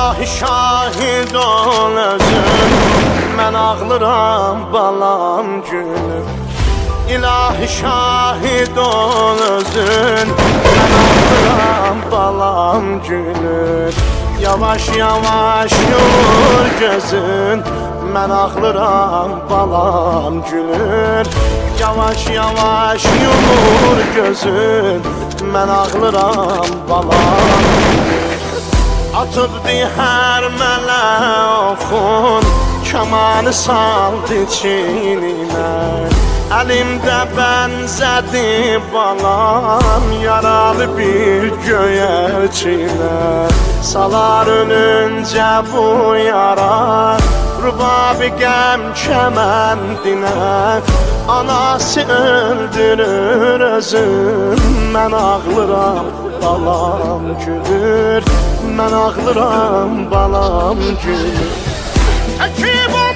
İlahi şahid ol özün Mən ağlıram balam gülüm İlahi şahid ol özün Mən ağlıram balam gülüm Yavaş yavaş yumur gözün Mən ağlıram balam gülür Yavaş yavaş yumur gözün Mən ağlıram balam gülür Atıbdı hər mələ oxun Kamanı saldı çiynimə Əlimdə bənzədi balam. Yaralı bir göyərçinə Salar ölüncə bu yara Rubabi qəm kəməndinə Anası öldürür özün Mən ağlıram balam gülür Mən ağlıram balam gülür Əkib ona